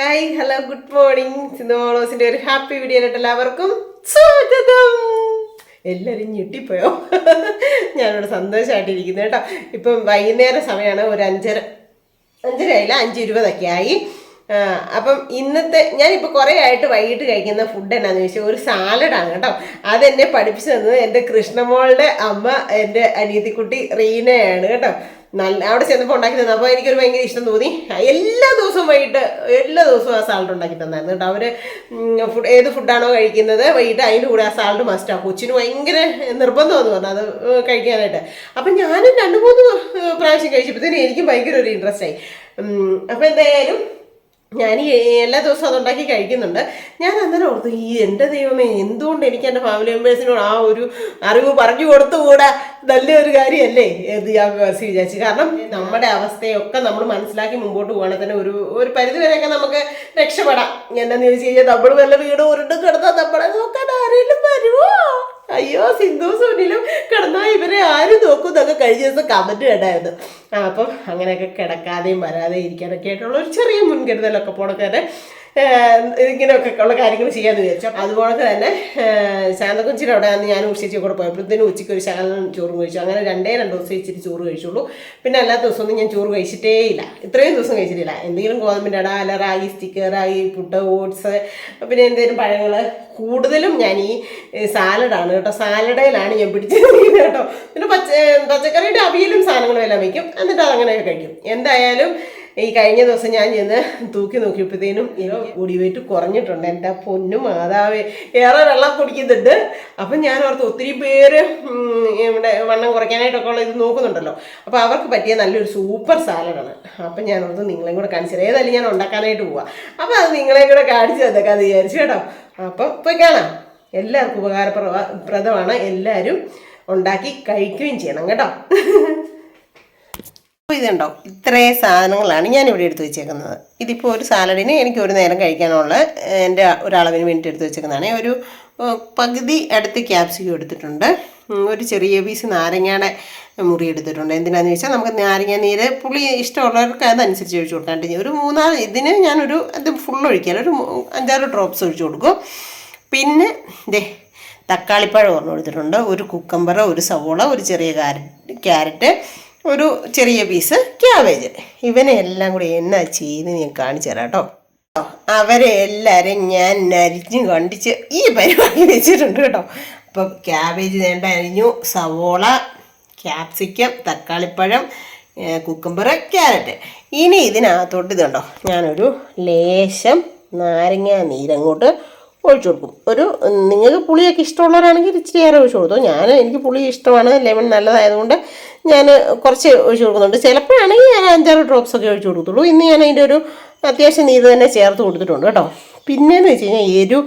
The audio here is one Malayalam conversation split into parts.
ഹായ് ഹലോ ഗുഡ് മോർണിംഗ് സിന്ധുമോളോസിന്റെ ഒരു ഹാപ്പി വീഡിയോ ആയിട്ട് എല്ലാവർക്കും സ്വാഗതം. എല്ലാവരും ഞെട്ടിപ്പോയോ? ഞാനിവിടെ സന്തോഷമായിട്ടിരിക്കുന്നു കേട്ടോ. ഇപ്പം വൈകുന്നേരം സമയമാണ് ഒരു അഞ്ചര അഞ്ചര ആയില്ല അഞ്ച് ഇരുപതൊക്കെ ആയി അപ്പം ഇന്നത്തെ ഞാനിപ്പോൾ കുറേ ആയിട്ട് വൈകിട്ട് കഴിക്കുന്ന ഫുഡ് എന്നാന്ന് ചോദിച്ചാൽ ഒരു സാലഡാണ് കേട്ടോ. അതെന്നെ പഠിപ്പിച്ചു തന്നത് എന്റെ കൃഷ്ണമോളുടെ അമ്മ എന്റെ അനിയത്തിക്കുട്ടി റീനയാണ് കേട്ടോ. നല്ല അവിടെ ചെന്നപ്പോൾ ഉണ്ടാക്കി തന്നു അപ്പോൾ എനിക്കൊരു ഭയങ്കര ഇഷ്ടം തോന്നി. എല്ലാ ദിവസവും വൈകിട്ട് എല്ലാ ദിവസവും ആ സാലഡ് ഉണ്ടാക്കി തന്നായിരുന്നു കേട്ടോ. അവർ ഫുഡ് ഏത് ഫുഡാണോ കഴിക്കുന്നത് വൈകിട്ട് അതിന്റെ കൂടെ ആ സാലഡ് മസ്റ്റാണ് കൊച്ചിന് ഭയങ്കര നിർബന്ധമെന്ന് പറഞ്ഞു അത് കഴിക്കാനായിട്ട്. അപ്പം ഞാനും രണ്ട് മൂന്ന് പ്രാവശ്യം കഴിച്ചപ്പോഴത്തേനും എനിക്കും ഭയങ്കര ഒരു ഇൻട്രസ്റ്റ് ആയി. അപ്പോൾ എന്തായാലും ഞാൻ ഈ എല്ലാ ദിവസവും അതുണ്ടാക്കി കഴിക്കുന്നുണ്ട്. ഞാൻ അന്നേരം ഓർത്തു ഈ എന്റെ ദൈവമേ എന്തുകൊണ്ട് എനിക്ക് എന്റെ ഫാമിലി മെമ്പേഴ്സിനോട് ആ ഒരു അറിവ് പറഞ്ഞു കൊടുത്തുകൂടാ? നല്ലൊരു കാര്യമല്ലേ എന്ന് ഞാൻ മനസ്സിൽ വിചാരിച്ചു. കാരണം നമ്മുടെ അവസ്ഥയൊക്കെ നമ്മൾ മനസ്സിലാക്കി മുമ്പോട്ട് പോകണമെങ്കിൽ തന്നെ ഒരു ഒരു പരിധി വരെയൊക്കെ നമുക്ക് രക്ഷപ്പെടാം. എന്നാന്ന് ചോദിച്ചു കഴിഞ്ഞാൽ നമ്മൾ വല്ല വീട് ഉരുണ്ട് കിടന്നാൽ നമ്മളെ നോക്കാൻ ആരെങ്കിലും വരുമോ അയ്യോ സിന്ധു സുനിലും കിടന്നാൽ ഇവരെ ആരും നോക്കും എന്നൊക്കെ കഴിഞ്ഞ ദിവസം കമന്റ് കേട്ടായിരുന്നു അപ്പം അങ്ങനെയൊക്കെ കിടക്കാതെയും വരാതെയും ഇരിക്കാനൊക്കെ ആയിട്ടുള്ള ഒരു ചെറിയ മുൻകരുതലൊക്കെ പോണക്കാരെ. ഇങ്ങനെയൊക്കെ ഉള്ള കാര്യങ്ങൾ ചെയ്യാമെന്ന് വിചാരിച്ചു. അപ്പോൾ അതുപോലെ തന്നെ ശാന്തകുഞ്ചിന്റെ അവിടെ നിന്ന് ഞാൻ ഉച്ചയ്ക്ക് കൂടെ പോയപ്പോഴത്തേനും ഉച്ചയ്ക്ക് ഒരു ശകലം ചോറും കഴിച്ചു. അങ്ങനെ രണ്ടേ രണ്ട് ദിവസം ഇച്ചിരി ചോറ് കഴിച്ചുള്ളൂ. പിന്നെ അല്ലാത്ത ദിവസമൊന്നും ഞാൻ ചോറ് കഴിച്ചിട്ടേ ഇല്ല ഇത്രയും ദിവസം കഴിച്ചിട്ടില്ല. എന്തെങ്കിലും ഗോതമ്പിന്റെ അട അല്ല റായി സ്റ്റിക്ക് റായി പുട്ട് ഓട്സ് പിന്നെ എന്തെങ്കിലും പഴങ്ങൾ. കൂടുതലും ഞാൻ ഈ സാലഡാണ് കേട്ടോ. സാലഡയിലാണ് ഞാൻ പിടിച്ചിരിക്കുന്നത് കേട്ടോ. പിന്നെ പച്ച പച്ചക്കറിയുടെ അവിയലും സാധനങ്ങളും എല്ലാം വയ്ക്കും. എന്നിട്ട് അതങ്ങനെ കഴിക്കും. എന്തായാലും ഈ കഴിഞ്ഞ ദിവസം ഞാൻ ചെന്ന് തൂക്കി നോക്കിയപ്പോഴത്തേനും ബോഡി വെയിറ്റ് കുറഞ്ഞിട്ടുണ്ട്. എന്റെ പൊന്നും മാതാവേ ഏറെ വെള്ളം കുടിക്കുന്നുണ്ട്. അപ്പം ഞാൻ ഓർത്ത് ഒത്തിരി പേര് ഇവിടെ വണ്ണം കുറയ്ക്കാനായിട്ടൊക്കെ ഉള്ള ഇത് നോക്കുന്നുണ്ടല്ലോ. അപ്പോൾ അവർക്ക് പറ്റിയ നല്ലൊരു സൂപ്പർ സാലഡാണ്. അപ്പം ഞാൻ ഓർത്ത് നിങ്ങളെയും കൂടെ കാണിച്ചത് ഏതായാലും ഞാൻ ഉണ്ടാക്കാനായിട്ട് പോവാം. അപ്പോൾ അത് നിങ്ങളെയും കൂടെ കാണിച്ചു തന്നേക്കാന്ന് വിചാരിച്ചു കേട്ടോ. അപ്പം പോയി കാണാം. എല്ലാവർക്കും ഉപകാരപ്രദമാണ് പ്രദമാണ്. എല്ലാവരും ഉണ്ടാക്കി കഴിക്കുകയും ചെയ്യണം കേട്ടോ. ഇതുണ്ടോ? ഇത്രയും സാധനങ്ങളാണ് ഞാൻ ഇവിടെ എടുത്ത് വെച്ചേക്കുന്നത്. ഇതിപ്പോൾ ഒരു സാലഡിന് എനിക്ക് ഒരു നേരം കഴിക്കാനുള്ള എന്റെ ഒരളവിന് വേണ്ടി എടുത്ത് വെച്ചേക്കുന്നതാണ്. ഒരു പകുതി അടുത്ത് ക്യാപ്സിക്കം എടുത്തിട്ടുണ്ട്. ഒരു ചെറിയ പീസ് നാരങ്ങയുടെ മുറി എടുത്തിട്ടുണ്ട്. എന്തിനാന്ന് ചോദിച്ചാൽ നമുക്ക് നാരങ്ങ നീര് പുളി ഇഷ്ടമുള്ളവർക്ക് അതനുസരിച്ച് ഒഴിച്ചു കൊടുക്കാണ്ട് ഒരു മൂന്നാൽ ഇതിന് ഞാനൊരു അത് ഫുൾ ഒഴിക്കാൻ ഒരു അഞ്ചാറ് ഡ്രോപ്സ് ഒഴിച്ചു കൊടുക്കും. പിന്നെ ദേ തക്കാളിപ്പഴം ഓർമ്മ എടുത്തിട്ടുണ്ട്. ഒരു കുക്കമ്പറ ഒരു സവോള ഒരു ചെറിയ ക്യാരറ്റ് ഒരു ചെറിയ പീസ് ക്യാബേജ് ഇവനെ എല്ലാം കൂടി എന്നാ ചെയ്ത് ഞാൻ കാണിച്ചു തരാം കേട്ടോ. അവരെ എല്ലാവരെയും ഞാൻ അരിഞ്ഞ് കണ്ടിച്ച് ഈ പരിപാടി വെച്ചിട്ടുണ്ട് കേട്ടോ. അപ്പം ക്യാബേജ് വേണ്ട അരിഞ്ഞു. സവോള ക്യാപ്സിക്കം തക്കാളിപ്പഴം കുക്കുംബർ ക്യാരറ്റ് ഇനി ഇതിനകത്തോട്ട് ഇതുണ്ടോ? ഞാനൊരു ലേശം നാരങ്ങ നീരങ്ങോട്ട് ഒഴിച്ചു കൊടുക്കും. ഒരു നിങ്ങൾക്ക് പുളിയൊക്കെ ഇഷ്ടമുള്ളവരാണെങ്കിൽ ഇച്ചിരി ഏറെ ഒഴിച്ചു കൊടുത്തു. ഞാൻ എനിക്ക് പുളി ഇഷ്ടമാണ്. ലെമൺ നല്ലതായതുകൊണ്ട് ഞാൻ കുറച്ച് ഒഴിച്ചു കൊടുക്കുന്നുണ്ട്. ചിലപ്പോഴാണെങ്കിൽ ഞാൻ അഞ്ചാറ് ഡ്രോപ്സ് ഒക്കെ ഒഴിച്ചു കൊടുക്കത്തുള്ളൂ. ഇന്ന് ഞാൻ അതിന്റെ ഒരു അത്യാവശ്യം നീര് തന്നെ ചേർത്ത് കൊടുത്തിട്ടുണ്ട് കേട്ടോ. പിന്നെയെന്ന് വെച്ച് കഴിഞ്ഞാൽ ഏരു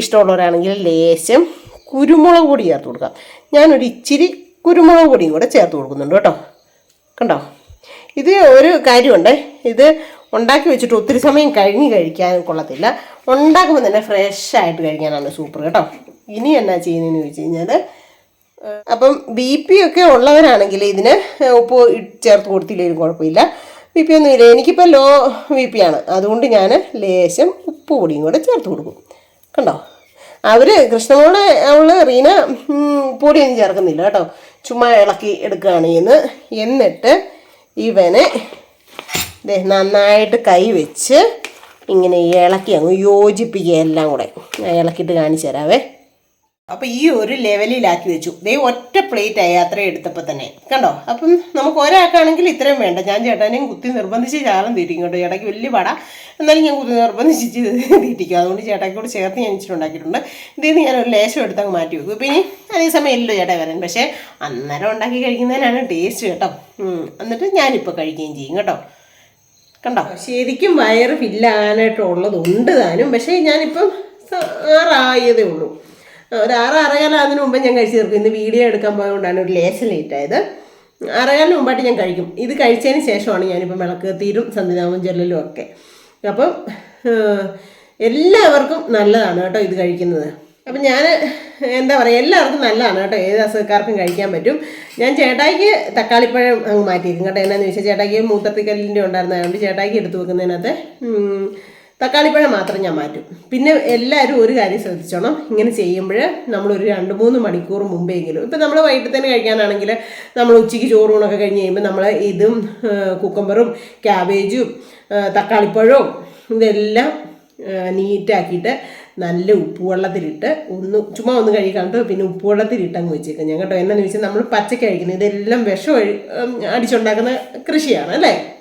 ഇഷ്ടമുള്ളവരാണെങ്കിൽ ലേശം കുരുമുളക് പൊടി ചേർത്ത് കൊടുക്കാം. ഞാനൊരു ഇച്ചിരി കുരുമുളക് പൊടിയും കൂടെ ചേർത്ത് കൊടുക്കുന്നുണ്ട് കേട്ടോ. കണ്ടോ? ഇത് ഒരു കാര്യമുണ്ട്. ഇത് ഉണ്ടാക്കി വെച്ചിട്ട് ഒത്തിരി സമയം കഴിഞ്ഞ് കഴിക്കാൻ കൊള്ളത്തില്ല. ഉണ്ടാക്കുമ്പോൾ തന്നെ ഫ്രഷ് ആയിട്ട് കഴിക്കാനാണ് സൂപ്പർ കേട്ടോ. ഇനി എന്നാ ചെയ്യുന്നതെന്ന് ചോദിച്ചു കഴിഞ്ഞാൽ അപ്പം ബി പി ഒക്കെ ഉള്ളവരാണെങ്കിൽ ഇതിന് ഉപ്പ് ചേർത്ത് കൊടുത്തില്ലെങ്കിലും കുഴപ്പമില്ല. ബി പി ഒന്നുമില്ല എനിക്കിപ്പോൾ ലോ ബി പി ആണ്. അതുകൊണ്ട് ഞാൻ ലേശം ഉപ്പ് പൊടിയും കൂടെ ചേർത്ത് കൊടുക്കും. കണ്ടോ? അവർ കൃഷ്ണമോളെ അവൾ റീന പൊടിയൊന്നും ചേർക്കുന്നില്ല കേട്ടോ. ചുമ്മാ ഇളക്കി എടുക്കുകയാണ് ചെയ്യുന്നത്. എന്നിട്ട് ഇവനെ നന്നായിട്ട് കൈ വെച്ച് ഇങ്ങനെ ഇളക്കി അങ്ങ് യോജിപ്പിക്കുക എല്ലാം കൂടെ. ഇളക്കിയിട്ട് കാണിച്ചു തരാവേ. അപ്പോൾ ഈ ഒരു ലെവലിലാക്കി വെച്ചു. ദേ ഒറ്റ പ്ലേറ്റ് ആയി അത്ര എടുത്തപ്പോൾ തന്നെ. കണ്ടോ? അപ്പം നമുക്ക് ഒരാൾക്കാണെങ്കിൽ ഇത്രയും വേണ്ട. ഞാൻ ചേട്ടനെയും കുത്തി നിർബന്ധിച്ച് ചാലം തീറ്റിക്കും കേട്ടോ ഇടയ്ക്ക് വലിയ പട. എന്നാലും ഞാൻ കുത്തി നിർബന്ധിച്ച് തീറ്റിക്കും. അതുകൊണ്ട് ചേട്ടാക്കി കൂടെ ചേർത്ത് ഞാൻ ഇച്ചിരി ഉണ്ടാക്കിയിട്ടുണ്ട്. ഇതിൽ ഞാൻ ഒരു ലേശം എടുത്തങ്ങ് മാറ്റി വെക്കും. പിന്നെ അതേ സമയം ഇല്ലല്ലോ ചേട്ടാ വരാൻ. പക്ഷേ അന്നേരം ഉണ്ടാക്കി കഴിക്കുന്നതിനാണ് ടേസ്റ്റ് കേട്ടോ. എന്നിട്ട് ഞാനിപ്പോൾ കഴിക്കുകയും ചെയ്യും കേട്ടോ. കണ്ടോ? ശരിക്കും വയറ് ഫില്ലാകാനായിട്ടുള്ളതുണ്ട് താനും. പക്ഷേ ഞാനിപ്പം ആറായതേ ഉള്ളൂ. ഒരു ആറ് അതിന് മുമ്പ് ഞാൻ കഴിച്ച് തീർക്കും. ഇന്ന് വീഡിയോ എടുക്കാൻ പോയതുകൊണ്ടാണ് ഒരു ലേശം ലേറ്റ് ആയത്. ആറേകാലിന് മുമ്പായിട്ട് ഞാൻ കഴിക്കും. ഇത് കഴിച്ചതിന് ശേഷമാണ് ഞാനിപ്പം വിളക്ക് തീരും സന്ധിനാമം ചെല്ലലും ഒക്കെ. അപ്പം എല്ലാവർക്കും നല്ലതാണ് കേട്ടോ ഇത് കഴിക്കുന്നത്. അപ്പം ഞാൻ എന്താ പറയുക എല്ലാവർക്കും നല്ലതാണ് കേട്ടോ. ഏത് അസുഖക്കാർക്കും കഴിക്കാൻ പറ്റും. ഞാൻ ചേട്ടായിക്ക് തക്കാളിപ്പഴം അങ്ങ് മാറ്റിയിരിക്കും കേട്ടോ. എന്നാന്ന് ചോദിച്ചാൽ ചേട്ടായിക്ക് മൂത്രത്തിക്കല്ലിന്റെ ഉണ്ടായിരുന്നതുകൊണ്ട് ചേട്ടായിക്ക് എടുത്തു വെക്കുന്നതിനകത്ത് തക്കാളിപ്പഴം മാത്രം ഞാൻ മാറ്റും. പിന്നെ എല്ലാവരും ഒരു കാര്യം ശ്രദ്ധിച്ചോണം. ഇങ്ങനെ ചെയ്യുമ്പോൾ നമ്മളൊരു രണ്ട് മൂന്ന് മണിക്കൂർ മുമ്പെങ്കിലും ഇപ്പം നമ്മൾ വൈകിട്ട് തന്നെ കഴിക്കാനാണെങ്കിൽ നമ്മൾ ഉച്ചയ്ക്ക് ചോറൂണൊക്കെ കഴിഞ്ഞ് കഴിയുമ്പോൾ നമ്മൾ ഇതും കുക്കമ്പറും ക്യാബേജും തക്കാളിപ്പഴവും ഇതെല്ലാം നീറ്റാക്കിയിട്ട് നല്ല ഉപ്പുവെള്ളത്തിലിട്ട് ഒന്ന് ചുമ്മാ ഒന്ന് കഴിക്കാണ്ട് പിന്നെ ഉപ്പുവെള്ളത്തിലിട്ട് അങ്ങ് വെച്ചേക്കാം. ഞാൻ കേട്ടോ എന്നാന്ന് വെച്ചാൽ നമ്മൾ പച്ചക്ക് കഴിക്കുന്നത് ഇതെല്ലാം വിഷം അടിച്ചുണ്ടാക്കുന്ന കൃഷിയാണ് അല്ലേ?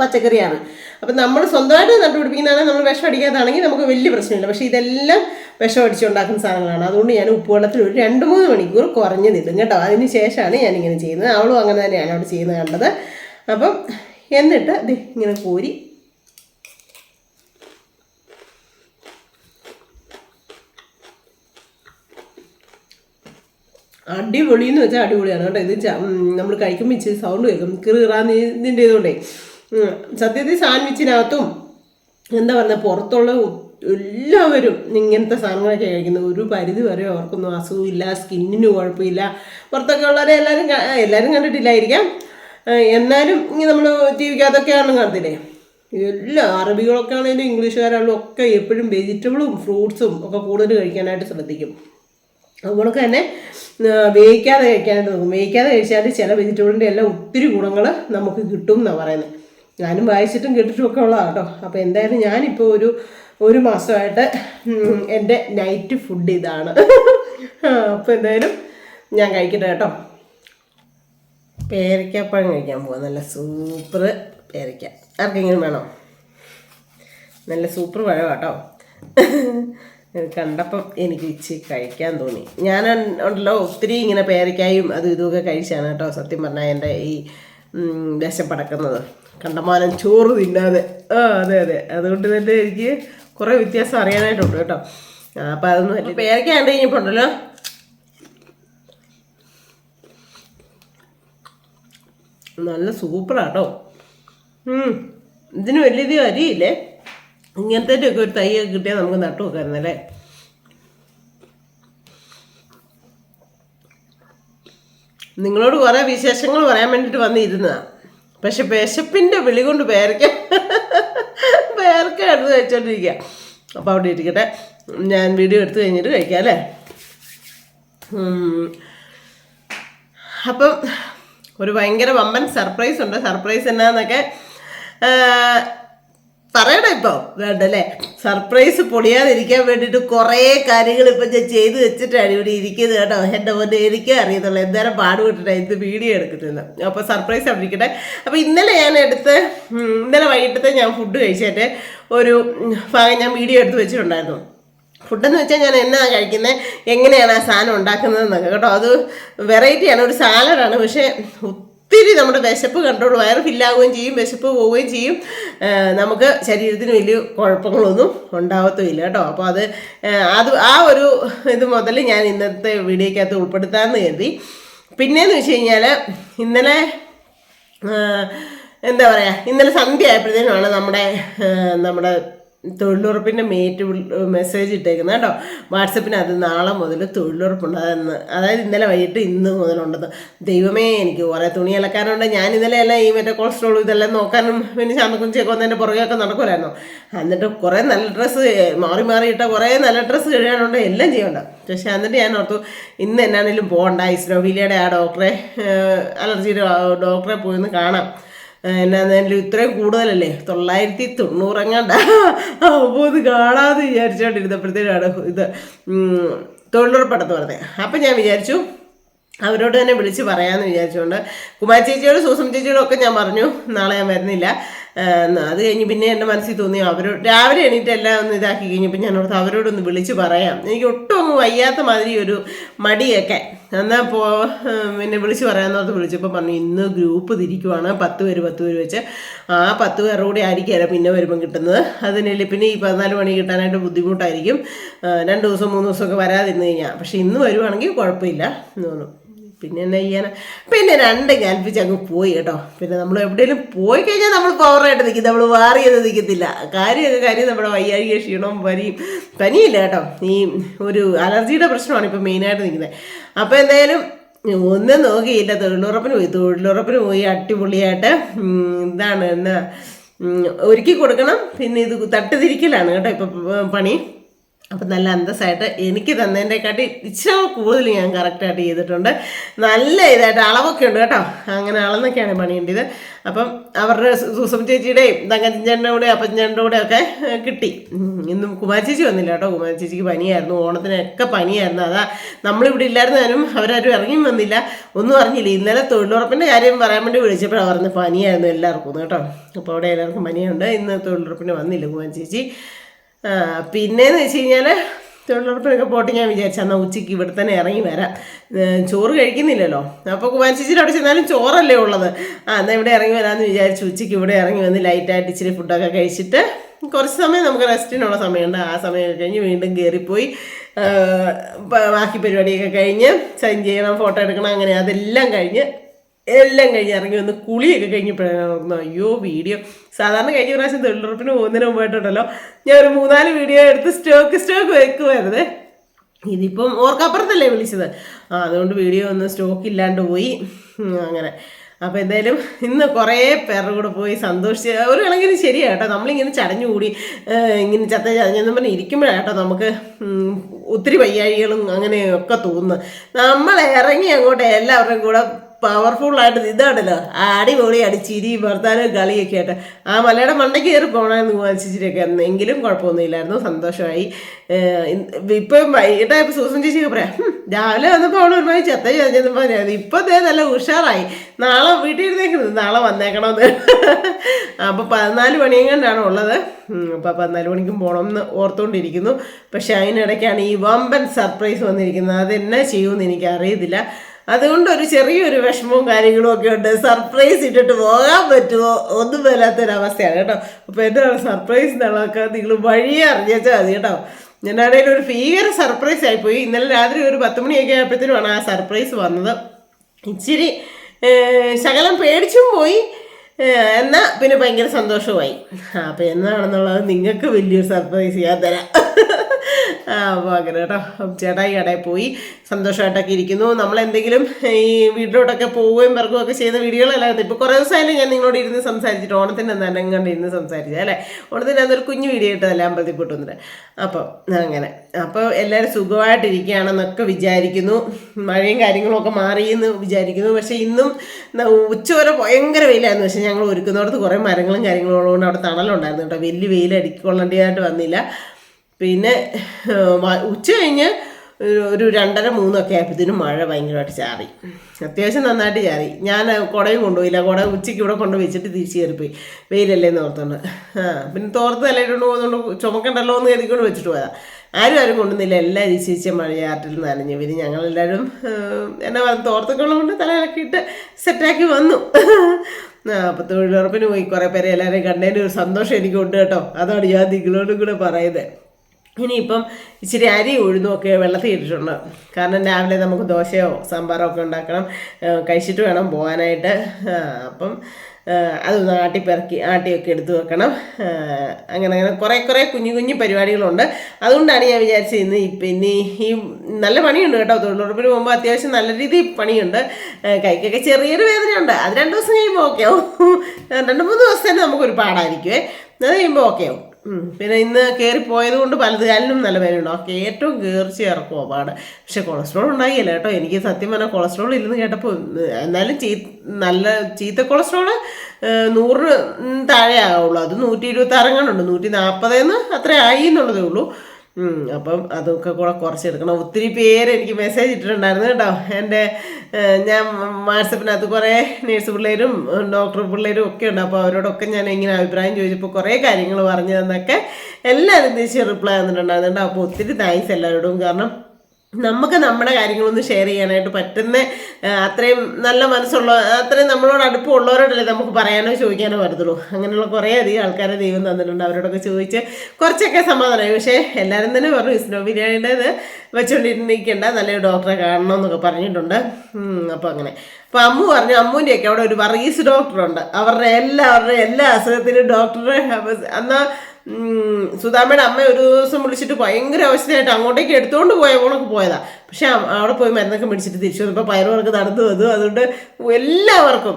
പച്ചക്കറിയാണ്. അപ്പം നമ്മൾ സ്വന്തമായിട്ട് നട്ടുപിടിപ്പിക്കുന്നതാണെങ്കിൽ നമ്മൾ വിഷം അടിക്കാത്തതാണെങ്കിൽ നമുക്ക് വലിയ പ്രശ്നമില്ല. പക്ഷേ ഇതെല്ലാം വിഷം അടിച്ചുണ്ടാക്കുന്ന സാധനങ്ങളാണ്. അതുകൊണ്ട് ഞാൻ ഉപ്പുവെള്ളത്തിൽ ഒരു രണ്ട് മൂന്ന് മണിക്കൂർ കുറഞ്ഞതിടും കേട്ടോ. അതിന് ശേഷമാണ് ഞാനിങ്ങനെ ചെയ്യുന്നത്. അവളും അങ്ങനെ തന്നെയാണ് അവിടെ ചെയ്യുന്നത് കണ്ടത്. അപ്പം എന്നിട്ട് ഇത് ഇങ്ങനെ കോരി അടിപൊളി എന്ന് വെച്ചാൽ അടിപൊളിയാണ് കേട്ടോ. ഇത് നമ്മൾ കഴിക്കുമ്പോൾ ഇച്ചിരി സൗണ്ട് കേൾക്കും. കിറാന്ന് ഇതിന്റെ ഇതുകൊണ്ടേ. സത്യത്തിൽ സാൻഡ്വിച്ചിനകത്തും എന്താ പറയുക പുറത്തുള്ള എല്ലാവരും ഇങ്ങനത്തെ സാധനങ്ങളൊക്കെ കഴിക്കുന്നത് ഒരു പരിധി വരെ അവർക്കൊന്നും അസുഖമില്ല സ്കിന്നിന് കുഴപ്പമില്ല. പുറത്തൊക്കെ ഉള്ളവരെ എല്ലാവരും എല്ലാവരും കണ്ടിട്ടില്ലായിരിക്കാം. എന്നാലും ഇങ്ങനെ നമ്മൾ ടി വിക്കകത്തൊക്കെയാണ് കാണത്തില്ലേ എല്ലാ അറബികളൊക്കെ ആണെങ്കിലും ഇംഗ്ലീഷുകാരാണെങ്കിലും ഒക്കെ എപ്പോഴും വെജിറ്റബിളും ഫ്രൂട്ട്സും ഒക്കെ കൂടുതൽ കഴിക്കാനായിട്ട് ശ്രദ്ധിക്കും. അതുപോലെ തന്നെ വേവിക്കാതെ കഴിക്കാനായിട്ട് നോക്കും. വേവിക്കാതെ കഴിച്ചാൽ ചില വെജിറ്റബിളിന്റെ എല്ലാം ഒത്തിരി ഗുണങ്ങൾ നമുക്ക് കിട്ടും എന്നാണ് പറയുന്നത്. ഞാനും വായിച്ചിട്ടും കേട്ടിട്ടും ഒക്കെ ഉള്ളതാണ് കേട്ടോ. അപ്പോൾ എന്തായാലും ഞാനിപ്പോൾ ഒരു ഒരു മാസമായിട്ട് എന്റെ നൈറ്റ് ഫുഡ് ഇതാണ്. അപ്പോൾ എന്തായാലും ഞാൻ കഴിക്കട്ടെ കേട്ടോ. പേരയ്ക്കപ്പഴം കഴിക്കാൻ പോകാം നല്ല സൂപ്പർ പേരയ്ക്ക. ആർക്കെങ്കിലും വേണോ? നല്ല സൂപ്പർ പഴം കേട്ടോ. കണ്ടപ്പം എനിക്ക് ഇച്ചി കഴിക്കാൻ തോന്നി. ഞാൻ ഉണ്ടല്ലോ ഒത്തിരി ഇങ്ങനെ പേരയ്ക്കായും അതും ഇതുമൊക്കെ കഴിച്ചാണ് കേട്ടോ സത്യം പറഞ്ഞാൽ എന്റെ ഈ വിശപ്പടക്കുന്നത് കണ്ടമാനം ചോറ് തിന്നാതെ. ആ അതെ അതെ. അതുകൊണ്ട് തന്നെ എനിക്ക് കുറേ വ്യത്യാസം അറിയാനായിട്ടുണ്ട് കേട്ടോ. അപ്പം അതൊന്നും അല്ല പേരയ്ക്ക കണ്ടു കഴിഞ്ഞപ്പോൾ ഉണ്ടല്ലോ. നല്ല സൂപ്പറാട്ടോ. ഇതിന് വലിയ അരിയില്ലേ? ഇങ്ങനത്തെ ഒക്കെ ഒരു തൈയൊക്കെ കിട്ടിയാൽ നമുക്ക് നട്ടു വെക്കായിരുന്നല്ലേ നിങ്ങളോട് കുറേ വിശേഷങ്ങൾ പറയാൻ വേണ്ടിയിട്ട് വന്നിരുന്നതാണ് പക്ഷെ വിശപ്പിന്റെ വിളി കൊണ്ട് പേരയ്ക്ക പേരക്ക എടുത്ത് കഴിച്ചോണ്ടിരിക്കുക അപ്പോൾ അവിടെ ഇരിക്കട്ടെ. ഞാൻ വീഡിയോ എടുത്ത് കഴിഞ്ഞിട്ട് കഴിക്കാം അല്ലേ? അപ്പം ഒരു ഭയങ്കര വമ്പൻ സർപ്രൈസ് ഉണ്ട്. സർപ്രൈസ് എന്നാന്നൊക്കെ പറയണം ഇപ്പൊ. വേണ്ടല്ലേ? സർപ്രൈസ് പൊളിയാതിരിക്കാൻ വേണ്ടിട്ട് കുറേ കാര്യങ്ങൾ ഇപ്പം ഞാൻ ചെയ്ത് വെച്ചിട്ടാണ് ഇവിടെ ഇരിക്കുന്നത് കേട്ടോ. എന്റെ മുന്നേ എനിക്കേ അറിയത്തുള്ളൂ. എന്തായാലും പാടുപെട്ടിട്ട് ഇത് വീഡിയോ എടുക്കുന്നത്. അപ്പോൾ സർപ്രൈസ് അപ്പൊ അപ്പോൾ ഇന്നലെ ഞാൻ എടുത്ത് ഇന്നലെ വൈകിട്ടത്തെ ഞാൻ ഫുഡ് കഴിച്ചിട്ട് ഒരു ഭാഗം ഞാൻ വീഡിയോ എടുത്ത് വെച്ചിട്ടുണ്ടായിരുന്നു. ഫുഡെന്ന് വെച്ചാൽ ഞാൻ എന്നാ കഴിക്കുന്നത് എങ്ങനെയാണ് ആ സാധനം ഉണ്ടാക്കുന്നത് എന്നൊക്കെ കേട്ടോ അത് വെറൈറ്റിയാണ് ഒരു സാലഡാണ് പക്ഷേ ഒത്തിരി നമ്മുടെ വിശപ്പ് കൺട്രോൾ വയറ് ഫില്ലാവുകയും ചെയ്യും വിശപ്പ് പോവുകയും ചെയ്യും. നമുക്ക് ശരീരത്തിന് വലിയ കുഴപ്പങ്ങളൊന്നും ഉണ്ടാവത്തുമില്ല കേട്ടോ. അപ്പോൾ അത് അത് ആ ഒരു ഇത് മുതൽ ഞാൻ ഇന്നത്തെ വീഡിയോക്കകത്ത് ഉൾപ്പെടുത്താമെന്ന് കരുതി. പിന്നെയെന്ന് വെച്ച് കഴിഞ്ഞാൽ ഇന്നലെ എന്താ പറയുക ഇന്നലെ സന്ധ്യ ആയപ്പോഴത്തേനുമാണ് നമ്മുടെ നമ്മുടെ തൊഴിലുറപ്പിന്റെ മേറ്റ് മെസ്സേജ് ഇട്ടേക്കുന്നത് കേട്ടോ. വാട്സപ്പിന് അത് നാളെ മുതൽ തൊഴിലുറപ്പുണ്ടാകുന്നത് അതായത് ഇന്നലെ വൈകിട്ട് ഇന്ന് മുതലുണ്ടെന്ന് ദൈവമേ എനിക്ക് കുറേ തുണി അലക്കാനുണ്ട്. ഞാൻ ഇന്നലെ എല്ലാം ഈ മറ്റേ കൊളസ്ട്രോൾ ഇതെല്ലാം നോക്കാനും പിന്നെ ചാന്തക്കും ചേക്കൊന്നതിന്റെ പുറകെയൊക്കെ നടക്കുമായിരുന്നു എന്നിട്ട് കുറേ നല്ല ഡ്രസ്സ് മാറി മാറി ഇട്ട കുറേ നല്ല ഡ്രസ്സ് കഴിയാനുണ്ട്. എല്ലാം ചെയ്യണ്ട. പക്ഷേ എന്നിട്ട് ഞാൻ ഓർത്തു ഇന്ന് എന്നാണേലും പോകണ്ട ഇസ്രോവിലിയുടെ ആ ഡോക്ടറെ അലർജിയുടെ ഡോക്ടറെ പോയി ഒന്ന് കാണാം. എന്നാന്നേലും ഇത്രയും കൂടുതലല്ലേ? തൊള്ളായിരത്തി തൊണ്ണൂറങ്ങാണ്ട? അപ്പോൾ ഇത് കാണാതെ വിചാരിച്ചുകൊണ്ടിരുന്നപ്പോഴത്തേക്കാണ് ഇത് തൊഴിലുറപ്പടത്ത് പറഞ്ഞത് അപ്പം ഞാൻ വിചാരിച്ചു അവരോട് തന്നെ വിളിച്ച് പറയാമെന്ന് വിചാരിച്ചുകൊണ്ട് കുമാരി ചേച്ചിയോട് സൂസം ചേച്ചിയോടും ഒക്കെ ഞാൻ പറഞ്ഞു നാളെ ഞാൻ വരുന്നില്ല. എന്ന് അത് കഴിഞ്ഞ് പിന്നെ എന്റെ മനസ്സിൽ തോന്നി അവരോട് രാവിലെ എണീറ്റ് എല്ലാം ഒന്ന് ഇതാക്കി കഴിഞ്ഞപ്പോൾ ഞാൻ ഓർത്ത് അവരോടൊന്ന് വിളിച്ച് പറയാം. എനിക്ക് ഒട്ടും വയ്യാത്ത മാതിരി ഒരു മടിയൊക്കെ. എന്നാൽ പോ പിന്നെ വിളിച്ച് പറയാമെന്നോർത്ത് വിളിച്ചപ്പോൾ പറഞ്ഞു ഇന്ന് ഗ്രൂപ്പ് തിരിക്കുവാണ് പത്ത് പേര് പത്ത് പേര് വെച്ച്. ആ പത്ത് പേരുടെ കൂടി ആയിരിക്കില്ല പിന്നെ വരുമ്പം കിട്ടുന്നത്. അതിനില്ല പിന്നെ ഈ പതിനാല് മണി കിട്ടാനായിട്ട് ബുദ്ധിമുട്ടായിരിക്കും. രണ്ട് ദിവസം മൂന്ന് ദിവസമൊക്കെ വരാതിരുന്ന് കഴിഞ്ഞാൽ പക്ഷേ ഇന്ന് വരുവാണെങ്കിൽ കുഴപ്പമില്ല എന്ന് പറഞ്ഞു. പിന്നെ എന്നാ ചെയ്യാനാ? പിന്നെ രണ്ട് കൽപ്പിച്ച് അങ്ങ് പോയി കേട്ടോ. പിന്നെ നമ്മൾ എവിടെയെങ്കിലും പോയി കഴിഞ്ഞാൽ നമ്മൾ പവറായിട്ട് നിൽക്കും നമ്മൾ വാറി ഒന്നും നിൽക്കത്തില്ല കാര്യമൊക്കെ കാര്യം നമ്മുടെ വയ്യാഴിക ക്ഷീണവും പനിയും പനിയില്ല കേട്ടോ. ഈ ഒരു അലർജിയുടെ പ്രശ്നമാണ് ഇപ്പം മെയിനായിട്ട് നിൽക്കുന്നത് അപ്പോൾ എന്തായാലും ഒന്നും നോക്കിയില്ല. തൊഴിലുറപ്പിന് പോയി. തൊഴിലുറപ്പിന് പോയി അടിപൊളിയായിട്ട് ഇതാണ് എന്നാ ഒരുക്കി കൊടുക്കണം. പിന്നെ ഇത് തട്ടുതിരിക്കലാണ് കേട്ടോ ഇപ്പം പണി. അപ്പം നല്ല അന്തസ്സായിട്ട് എനിക്ക് തന്നതിന്റെക്കാട്ടി ഇച്ചിരി കൂടുതൽ ഞാൻ കറക്റ്റായിട്ട് ചെയ്തിട്ടുണ്ട്. നല്ല ഇതായിട്ട് അളവൊക്കെ ഉണ്ട് കേട്ടോ. അങ്ങനെ അളന്നൊക്കെയാണ് പണിയേണ്ടത്. അപ്പം അവരുടെ സൂസം ചേച്ചിയുടെയും തങ്കച്ചന്റെ കൂടെ അപ്പച്ചന്റെ കൂടെ ഒക്കെ കിട്ടി. ഇന്നും കുമാരി ചേച്ചി വന്നില്ല കേട്ടോ. കുമാരി ചേച്ചിക്ക് പനിയായിരുന്നു ഓണത്തിനൊക്കെ പനിയായിരുന്നു. അതാ നമ്മളിവിടെ ഇല്ലായിരുന്നാലും അവരാരും ഇറങ്ങിയും വന്നില്ല. ഒന്നും അറിഞ്ഞില്ല. ഇന്നലെ തൊഴിലുറപ്പിന്റെ കാര്യം പറയാൻ വേണ്ടി വിളിച്ചപ്പോഴാണ് പറഞ്ഞത് പനിയായിരുന്നു എല്ലാവർക്കും കേട്ടോ. അപ്പോൾ അവിടെ എല്ലാവർക്കും പനിയുണ്ട്. ഇന്ന് തൊഴിലുറപ്പിന് വന്നില്ല കുമാരി ചേച്ചി. പിന്നെന്ന് വെച്ച് കഴിഞ്ഞാൽ തൊഴിലുറപ്പിനൊക്കെ പോട്ട് ഞാൻ വിചാരിച്ചു എന്നാൽ ഉച്ചയ്ക്ക് ഇവിടെ തന്നെ ഇറങ്ങി വരാം. ചോറ് കഴിക്കുന്നില്ലല്ലോ? അപ്പോൾ കുമാരിച്ചിച്ചിട്ട് അവിടെ ചെന്നാലും ചോറല്ലേ ഉള്ളത്. ആ എന്നാൽ ഇവിടെ ഇറങ്ങി വരാമെന്ന് വിചാരിച്ചു ഉച്ചയ്ക്ക് ഇവിടെ ഇറങ്ങി വന്ന് ലൈറ്റായിട്ട് ഇച്ചിരി ഫുഡൊക്കെ കഴിച്ചിട്ട് കുറച്ച് സമയം നമുക്ക് റെസ്റ്റിനുള്ള സമയമുണ്ട്. ആ സമയം കഴിഞ്ഞ് വീണ്ടും കയറിപ്പോയി ബാക്കി പരിപാടിയൊക്കെ കഴിഞ്ഞ് സൈൻ ചെയ്യണം ഫോട്ടോ എടുക്കണം അങ്ങനെ അതെല്ലാം കഴിഞ്ഞ് എല്ലാം കഴിഞ്ഞ് ഇറങ്ങി വന്ന് കുളിയൊക്കെ കഴിഞ്ഞപ്പോഴാണ് ഓർക്കുന്നത് അയ്യോ വീഡിയോ. സാധാരണ കഴിഞ്ഞ പ്രാവശ്യം തൊഴിലുറപ്പിന് പോകുന്നതിന് മുമ്പായിട്ടുണ്ടല്ലോ. ഞാൻ ഒരു മൂന്നാൽ വീഡിയോ എടുത്ത് സ്റ്റോക്ക് സ്റ്റോക്ക് വെക്കുമായിരുന്നേ ഇതിപ്പം ഓർക്കപ്പുറത്തല്ലേ വിളിച്ചത്. ആ അതുകൊണ്ട് വീഡിയോ ഒന്നും സ്റ്റോക്ക് ഇല്ലാണ്ട് പോയി. അങ്ങനെ. അപ്പോൾ എന്തായാലും ഇന്ന് കുറേ പേരുടെ കൂടെ പോയി സന്തോഷിച്ച് ഒരു കണക്കിന് ശരിയാണ് കേട്ടോ. നമ്മളിങ്ങനെ ചടഞ്ഞുകൂടി കൂടി ഇങ്ങനെ ചത്ത ചതഞ്ഞെന്നും പറഞ്ഞ് ഇരിക്കുമ്പോഴാണ് കേട്ടോ നമുക്ക് ഒത്തിരി വയ്യാഴികളും അങ്ങനെയൊക്കെ തോന്നുന്നത്. നമ്മൾ ഇറങ്ങി അങ്ങോട്ട് എല്ലാവരുടെയും കൂടെ പവർഫുൾ ആയിട്ട് ഇതാണല്ലോ. അടിപൊളിയാണ് ചിരി ഭർത്താനും കളിയൊക്കെ ആയിട്ട്. ആ മലയുടെ മണ്ടയ്ക്ക് കയറി പോകണമെന്ന് വാങ്ങിച്ചിട്ടൊക്കെ എങ്കിലും കുഴപ്പമൊന്നുമില്ലായിരുന്നു. സന്തോഷമായി. ഇപ്പൊ വൈകിട്ട് ഇപ്പം വൈകിട്ടായപ്പോൾ സൂസൻ ചേച്ചിയൊക്കെ പറയാം രാവിലെ വന്നപ്പോൾ അവൾ ഒരുമാതിരി ചെത്ത ചെന്നു ഞാൻ ഇപ്പം ദേ നല്ല ഉഷാറായി. നാളെ വീട്ടിൽ ഇരുന്നേക്കുന്നത് നാളെ വന്നേക്കണമെന്ന് അപ്പോൾ പതിനാല് മണിയും കണ്ടാണ് ഉള്ളത്. അപ്പോൾ പതിനാല് മണിക്കും പോകണമെന്ന് ഓർത്തുകൊണ്ടിരിക്കുന്നു പക്ഷെ അതിനിടയ്ക്കാണ് ഈ വമ്പൻ സർപ്രൈസ് വന്നിരിക്കുന്നത്. അതെന്നെ ചെയ്യുമെന്ന് എനിക്ക് അറിയത്തില്ല അതുകൊണ്ട് ഒരു ചെറിയൊരു വിഷമവും കാര്യങ്ങളും ഒക്കെ ഉണ്ട്. സർപ്രൈസ് ഇട്ടിട്ട് പോകാൻ പറ്റുമോ? ഒന്നും വരാത്തൊരവസ്ഥയാണ് കേട്ടോ. അപ്പോൾ എന്താണ് സർപ്രൈസ് എന്നുള്ളതൊക്കെ നിങ്ങൾ വഴിയെ അറിഞ്ഞാൽ മതി കേട്ടോ. ഞാനാണെങ്കിലും ഒരു ഭീകര സർപ്രൈസ് ആയിപ്പോയി. ഇന്നലെ രാത്രി ഒരു പത്ത് മണിയൊക്കെ ആയപ്പോഴത്തേനുമാണ് ആ സർപ്രൈസ് വന്നത്. ഇച്ചിരി ശകലം പേടിച്ചും പോയി. എന്നാൽ പിന്നെ ഭയങ്കര സന്തോഷമായി അപ്പോൾ എന്നാണെന്നുള്ളത് നിങ്ങൾക്ക് വലിയൊരു സർപ്രൈസ് ചെയ്യാൻ തരാം. അങ്ങനെ കേട്ടോ. ചേട്ടായി കടയിൽ പോയി സന്തോഷമായിട്ടൊക്കെ ഇരിക്കുന്നു. നമ്മൾ എന്തെങ്കിലും ഈ വീട്ടിലോട്ടൊക്കെ പോവുകയും പിറക്കുകയും ഒക്കെ ചെയ്ത വീഡിയോകളല്ലായിരുന്നു. ഇപ്പോൾ കുറേ ദിവസമായാലും ഞാൻ നിങ്ങളോട് ഇരുന്ന് സംസാരിച്ചിട്ട്. ഓണത്തിന് തന്നെ കണ്ട് ഇരുന്ന് സംസാരിച്ചത് അല്ലേ? ഓണത്തിന് അതൊരു കുഞ്ഞു വീഡിയോ ഇട്ടതല്ലേ അമ്പലത്തിൽ പോയിട്ട് അപ്പോൾ അങ്ങനെ. അപ്പോൾ എല്ലാവരും സുഖമായിട്ടിരിക്കുകയാണെന്നൊക്കെ വിചാരിക്കുന്നു. മഴയും കാര്യങ്ങളൊക്കെ മാറി മാറിയെന്ന് വിചാരിക്കുന്നു. പക്ഷേ ഇന്നും ഉച്ച വരെ ഭയങ്കര വെയിലായിരുന്നു. പക്ഷേ ഞങ്ങൾ ഒരുക്കുന്നിടത്ത് കുറേ മരങ്ങളും കാര്യങ്ങളും ഉള്ളതുകൊണ്ട് അവിടെ തണലുണ്ടായിരുന്നു കേട്ടോ. വലിയ വെയിൽ അടിക്കൊള്ളേണ്ടതായിട്ട് വന്നില്ല. പിന്നെ ഉച്ച കഴിഞ്ഞ് ഒരു- രണ്ടര മൂന്നൊക്കെ ആയപ്പോഴത്തേനും മഴ ഭയങ്കരമായിട്ട് ചാറി. അത്യാവശ്യം നന്നായിട്ട് ചാറി. ഞാൻ കുടയും കൊണ്ടുപോയില്ല. കുട ഉച്ചയ്ക്ക് ഇവിടെ കൊണ്ട് വെച്ചിട്ട് തിരിച്ച് കയറിപ്പോയി. വെയിലല്ലേ എന്ന് ഓർത്തോണ്ട്. ആ പിന്നെ തോർത്ത് തലയിട്ടുണ്ട് പോകുന്നതുകൊണ്ട് ചുമക്കണ്ടല്ലോ എന്ന് കരുതിക്കൊണ്ട് വെച്ചിട്ട് പോയതാ. ആരും ആരും കൊണ്ടുവന്നില്ല. എല്ലാ ഇച്ചിരിച്ച മഴയാറ്റിൽ നനഞ്ഞു. പിന്നെ ഞങ്ങളെല്ലാവരും എന്നാ തോർത്തൊക്കെ ഉള്ളതുകൊണ്ട് തലയിലൊക്കെ ഇട്ട് സെറ്റാക്കി വന്നു. ആ അപ്പോൾ തൊഴിലുറപ്പിന് പോയി. കുറേ പേരെ എല്ലാവരെയും കണ്ടതിന്റെ ഒരു സന്തോഷം എനിക്കുണ്ട് കേട്ടോ. അതാണ് ഞാൻ നിങ്ങളോടും കൂടെ പറയുന്നത്. ഇനിയിപ്പം ഇച്ചിരി അരി ഉഴുതുമൊക്കെ വെള്ളത്തിൽ ഇട്ടിട്ടുണ്ട്. കാരണം രാവിലെ നമുക്ക് ദോശയോ സാമ്പാറോ ഒക്കെ ഉണ്ടാക്കണം. കഴിച്ചിട്ട് വേണം പോകാനായിട്ട്. അപ്പം അതൊന്ന് ആട്ടിപ്പിറക്കി ആട്ടിയൊക്കെ എടുത്തു വെക്കണം. അങ്ങനെ അങ്ങനെ കുറേ കുറേ കുഞ്ഞു കുഞ്ഞു പരിപാടികളുണ്ട്. അതുകൊണ്ടാണ് ഞാൻ വിചാരിച്ചത് ഇന്ന് ഇപ്പം ഇനി ഈ നല്ല പണിയുണ്ട് കേട്ടോ തൊഴിലുറപ്പിന് പോകുമ്പോൾ. അത്യാവശ്യം നല്ല രീതിയിൽ പണിയുണ്ട്. കൈക്കൊക്കെ ചെറിയൊരു വേദനയുണ്ട്. അത് രണ്ട് ദിവസം കഴിയുമ്പോൾ ഓക്കെ ആവും. രണ്ട് മൂന്ന് ദിവസത്തേന് നമുക്കൊരു പാടായിരിക്കുമേ അത് കഴിയുമ്പോൾ ഓക്കെ ആവും. പിന്നെ ഇന്ന് കയറി പോയത് കൊണ്ട് പലതിനും നല്ല പേരുണ്ട്. ഓക്കെ ഏറ്റവും കയറിച്ച് ഇറക്കുമോ പാട്. പക്ഷെ കൊളസ്ട്രോൾ ഉണ്ടായില്ല കേട്ടോ. എനിക്ക് സത്യം പറഞ്ഞാൽ കൊളസ്ട്രോൾ ഇല്ലെന്ന് കേട്ടപ്പോൾ എന്നാലും ചീ നല്ല ചീത്ത കൊളസ്ട്രോൾ നൂറിന് താഴെ ആവുള്ളൂ അത് നൂറ്റി ഇരുപത്തി ആറെങ്ങാണ്ടുണ്ട് നൂറ്റി നാൽപ്പതെന്ന് അത്ര ആയി എന്നുള്ളതേ ഉള്ളൂ. അപ്പം അതൊക്കെ കൂടെ കുറച്ചെടുക്കണം. ഒത്തിരി പേര് എനിക്ക് മെസ്സേജ് ഇട്ടിട്ടുണ്ടായിരുന്നു കേട്ടോ. എന്റെ ഞാൻ വാട്സപ്പിനകത്ത് കുറേ നേഴ്സ് പിള്ളേരും ഡോക്ടർ പിള്ളേരും ഒക്കെ ഉണ്ട്. അപ്പോൾ അവരോടൊക്കെ ഞാൻ ഇങ്ങനെ അഭിപ്രായം ചോദിച്ചപ്പോൾ കുറേ കാര്യങ്ങൾ പറഞ്ഞു തന്നൊക്കെ എല്ലാവരും തിരിച്ച് റിപ്ലൈ തന്നിട്ടുണ്ടായിരുന്നു കേട്ടോ. അപ്പോൾ ഒത്തിരി താങ്ക്സ് എല്ലാവരോടും. കാരണം നമുക്ക് നമ്മുടെ കാര്യങ്ങളൊന്നും ഷെയർ ചെയ്യാനായിട്ട് പറ്റുന്ന അത്രയും നല്ല മനസ്സുള്ള അത്രയും നമ്മളോട് അടുപ്പമുള്ളവരോടല്ലേ നമുക്ക് പറയാനോ ചോദിക്കാനോ പറ്റത്തുള്ളൂ. അങ്ങനെയുള്ള കുറേ അധികം ആൾക്കാരെ ദൈവം തന്നിട്ടുണ്ട്. അവരോടൊക്കെ ചോദിച്ച് കുറച്ചൊക്കെ സമാധാനമായി. പക്ഷേ എല്ലാവരും തന്നെ പറഞ്ഞു ഇസ്നോ ബിരിയാണിയുടേത് വെച്ചുകൊണ്ടിരിക്കേണ്ട നല്ലൊരു ഡോക്ടറെ കാണണം എന്നൊക്കെ പറഞ്ഞിട്ടുണ്ട്. അപ്പോൾ അങ്ങനെ. അപ്പോൾ അമ്മു പറഞ്ഞു അമ്മുവിന്റെയൊക്കെ അവിടെ ഒരു വർഗീസ് ഡോക്ടറുണ്ട് അവരുടെ എല്ലാ അവരുടെ എല്ലാ അസുഖത്തിനും ഡോക്ടറെ എന്നാൽ സുധാമ്മയുടെ അമ്മ ഒരു ദിവസം വിളിച്ചിട്ട് ഭയങ്കര അവസ്ഥയായിട്ട് അങ്ങോട്ടേക്ക് എടുത്തുകൊണ്ട് പോയ പോണക്ക് പോയതാ. പക്ഷെ അവിടെ പോയി മരുന്നൊക്കെ മേടിച്ചിട്ട് തിരിച്ചു വന്നപ്പോൾ പയറുവർക്ക് നടന്നു വന്നു അതുകൊണ്ട് എല്ലാവർക്കും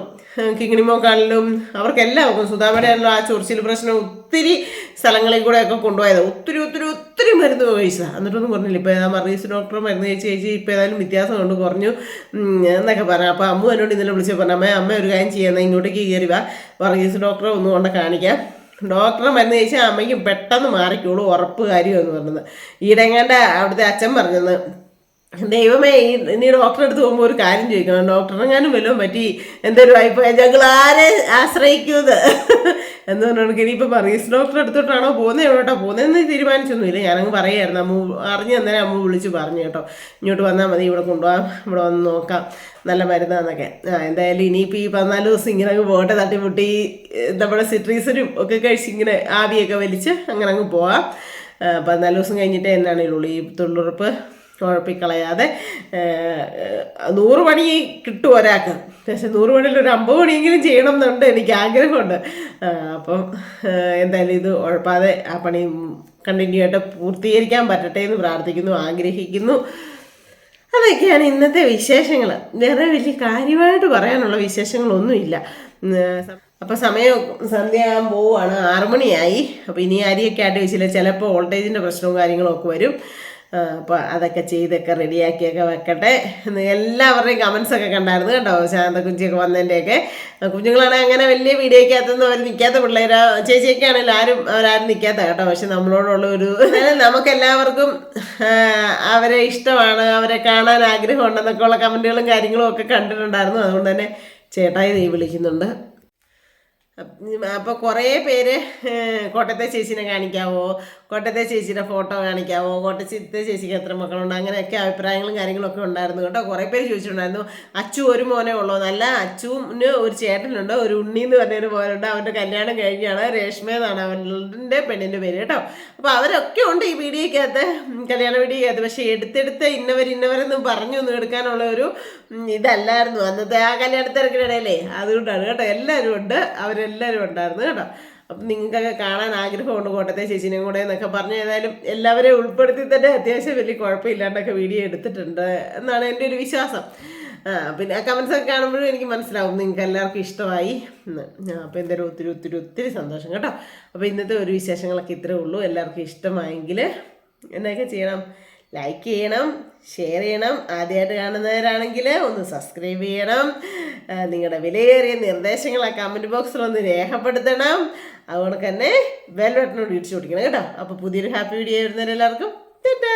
കിങ്ങിണിമോക്കാളിലും അവർക്കെല്ലാവർക്കും സുധാമയുടെ ആണല്ലോ ആ ചൊറിച്ചിൽ പ്രശ്നം ഒത്തിരി സ്ഥലങ്ങളിൽ കൂടെ ഒക്കെ കൊണ്ടുപോയത്. ഒത്തിരി ഒത്തിരി ഒത്തിരി മരുന്ന് കഴിച്ചത് എന്നിട്ടൊന്നും പറഞ്ഞില്ല. ഇപ്പോൾ ഏതാ മറീസ് ഡോക്ടർ മരുന്ന് കഴിച്ച് കഴിച്ച് ഇപ്പോൾ ഏതായാലും വ്യത്യാസം കൊണ്ട് കുറഞ്ഞു എന്നൊക്കെ പറഞ്ഞു. അപ്പോൾ അമ്മ എന്നോട് ഇന്നലെ വിളിച്ച് പറഞ്ഞു അമ്മ അമ്മ ഒരു കാര്യം ചെയ്യുന്ന ഇങ്ങോട്ടേക്ക് കയറി വാ. വർഗീസ് ഡോക്ടറെ ഒന്നുകൊണ്ട് കാണിക്കാം. ഡോക്ടറെ മരുന്ന് കഴിച്ചാൽ അമ്മയ്ക്ക് പെട്ടെന്ന് മാറിക്കോളൂ ഉറപ്പ് കാര്യമെന്ന് പറഞ്ഞത്. ഈടെങ്ങാണ്ട് അവിടുത്തെ അച്ഛൻ പറഞ്ഞത് ദൈവമേ ഈ നീ ഡോക്ടറെ അടുത്ത് പോകുമ്പോൾ ഒരു കാര്യം ചോദിക്കണം. ഡോക്ടറെങ്ങാനും വല്ലതും പറ്റി എന്തൊരു വായ്പ ഞങ്ങൾ ആരെ ആശ്രയിക്കുന്നത്? എന്ന് പറഞ്ഞിട്ട് ഇനിയിപ്പോൾ പറയും ഡോക്ടറെ അടുത്തോട്ടാണോ പോകുന്നത് എവിടോട്ടാ പോകുന്നതെന്ന് തീരുമാനിച്ചൊന്നുമില്ല. ഞാനങ്ങ് പറയായിരുന്നു അമ്മ അറിഞ്ഞ് അന്നേരം അമ്മ വിളിച്ച് പറഞ്ഞു കേട്ടോ. ഇങ്ങോട്ട് വന്നാൽ മതി ഇവിടെ കൊണ്ടുപോകാം ഇവിടെ വന്ന് നോക്കാം. നല്ല മരുന്നാന്നൊക്കെ. ആ എന്തായാലും ഇനിയിപ്പോൾ ഈ പതിനാല് ദിവസം ഇങ്ങനെ അങ്ങ് പോകട്ടെ തട്ടിമുട്ടി നമ്മുടെ സിട്രീസിനും ഒക്കെ കഴിച്ച് ഇങ്ങനെ ആവിയൊക്കെ വലിച്ച് അങ്ങനെ അങ്ങ് പോവാം പതിനാല് ദിവസം കഴിഞ്ഞിട്ട് ഉള്ളൂ ഈ തൊഴിലുറപ്പ്. കുഴപ്പിക്കളയാതെ നൂറ് പണി കിട്ടും ഒരാൾക്ക്. പക്ഷെ നൂറ് പണിയിൽ ഒരു അമ്പത് പണിയെങ്കിലും ചെയ്യണം എന്നുണ്ട് എനിക്ക് ആഗ്രഹമുണ്ട്. അപ്പം എന്തായാലും ഇത് ഉഴപ്പാതെ ആ പണി കണ്ടിന്യൂ ആയിട്ട് പൂർത്തീകരിക്കാൻ പറ്റട്ടെ എന്ന് പ്രാർത്ഥിക്കുന്നു ആഗ്രഹിക്കുന്നു. അതൊക്കെയാണ് ഇന്നത്തെ വിശേഷങ്ങൾ വേറെ വലിയ കാര്യമായിട്ട് പറയാനുള്ള വിശേഷങ്ങളൊന്നുമില്ല. അപ്പം അപ്പോൾ സമയം സന്ധ്യയാകാൻ പോവുകയാണ്. ആറുമണിയായി അപ്പോൾ ഇനി അരിയൊക്കെ ആയിട്ട് വെച്ചില്ല ചിലപ്പോൾ വോൾട്ടേജിന്റെ പ്രശ്നവും കാര്യങ്ങളും ഒക്കെ വരും. അപ്പോൾ അതൊക്കെ ചെയ്തൊക്കെ റെഡിയാക്കിയൊക്കെ വെക്കട്ടെ എല്ലാവരുടെയും കമൻസൊക്കെ കണ്ടായിരുന്നു കേട്ടോ ശാന്ത കുഞ്ചിയൊക്കെ വന്നതിന്റെയൊക്കെ കുഞ്ഞുങ്ങളാണെങ്കിൽ അങ്ങനെ വലിയ വീഡിയോക്കകത്തൊന്നും അവർ നിൽക്കാത്ത പിള്ളേരാ. ചേച്ചിയൊക്കെ ആണെങ്കിലും ആരും അവരാരും നിൽക്കാത്ത കേട്ടോ. പക്ഷെ നമ്മളോടുള്ള ഒരു നമുക്ക് എല്ലാവർക്കും അവരെ ഇഷ്ടമാണ് അവരെ കാണാൻ ആഗ്രഹമുണ്ടെന്നൊക്കെ ഉള്ള കമന്റുകളും കാര്യങ്ങളും ഒക്കെ കണ്ടിട്ടുണ്ടായിരുന്നു. അതുകൊണ്ട് തന്നെ ചേട്ടായി നീ വിളിക്കുന്നുണ്ട്. അപ്പോൾ കുറേ പേര് കോട്ടയത്തെ ചേച്ചീനെ കാണിക്കാവോ കോട്ടയത്തെ ചേച്ചിയുടെ ഫോട്ടോ കാണിക്കാവോ കോട്ടയത്തെ ചേച്ചിക്ക് എത്ര മക്കളുണ്ട് അങ്ങനെയൊക്കെ അഭിപ്രായങ്ങളും കാര്യങ്ങളൊക്കെ ഉണ്ടായിരുന്നു കേട്ടോ. കുറേ പേര് ചോദിച്ചിട്ടുണ്ടായിരുന്നു അച്ചു ഒരു മോനെ ഉള്ളൂ. നല്ല അച്ചുവിന് ഒരു ചേട്ടനുണ്ട് ഒരു ഉണ്ണി എന്ന് പറഞ്ഞൊരു മോനുണ്ട്. അവന്റെ കല്യാണം കഴിഞ്ഞാണ് രേഷ്മ എന്നാണ് അവന്റെ പെണ്ണിന്റെ പേര് കേട്ടോ. അപ്പോൾ അവരൊക്കെ ഉണ്ട് ഈ വീഡിയോക്കകത്ത് കല്യാണ വീഡിയോക്കകത്ത്. പക്ഷേ എടുത്തെടുത്ത് ഇന്നവർ ഇന്നവരെന്ന് പറഞ്ഞു ഒന്നും എടുക്കാനുള്ള ഒരു ഇതല്ലായിരുന്നു. അന്നത്തെ ആ കല്യാണത്തിരക്കിനിടയിലേ അതുകൊണ്ടാണ് കേട്ടോ. എല്ലാവരും ഉണ്ട്. അവരെല്ലാവരും ഉണ്ടായിരുന്നു കേട്ടോ. അപ്പം നിങ്ങൾക്കൊക്കെ കാണാൻ ആഗ്രഹമുണ്ട് കോട്ടയത്തെ ചേച്ചിനെയും കൂടെ എന്നൊക്കെ പറഞ്ഞു ഏതായാലും എല്ലാവരെയും ഉൾപ്പെടുത്തി തന്നെ അത്യാവശ്യം വലിയ കുഴപ്പമില്ലാണ്ടൊക്കെ വീഡിയോ എടുത്തിട്ടുണ്ട് എന്നാണ് എന്റെ ഒരു വിശ്വാസം. ആ പിന്നെ കമൻസ് ഒക്കെ കാണുമ്പോഴും എനിക്ക് മനസ്സിലാവും നിങ്ങൾക്ക് എല്ലാവർക്കും ഇഷ്ടമായി എന്ന്. അപ്പോൾ എന്തായാലും ഒത്തിരി ഒത്തിരി ഒത്തിരി സന്തോഷം കേട്ടോ. അപ്പോൾ ഇന്നത്തെ ഒരു വിശേഷങ്ങളൊക്കെ ഇത്രേ ഉള്ളൂ. എല്ലാവർക്കും ഇഷ്ടമായെങ്കിൽ എന്നൊക്കെ ചെയ്യണം. ലൈക്ക് ചെയ്യണം. ഷെയർ ചെയ്യണം. ആദ്യമായിട്ട് കാണുന്നവരാണെങ്കിൽ ഒന്ന് സബ്സ്ക്രൈബ് ചെയ്യണം. നിങ്ങളുടെ വിലയേറിയ നിർദ്ദേശങ്ങൾ ആ കമന്റ് ബോക്സിൽ ഒന്ന് രേഖപ്പെടുത്തണം. അതുകൊണ്ട് തന്നെ ബെൽ ബട്ടനോട് ഇടിച്ചു കൊടുക്കണം കേട്ടോ. അപ്പോൾ പുതിയൊരു ഹാപ്പി വീഡിയോ വരുന്നവരെല്ലാവർക്കും ടാറ്റാ!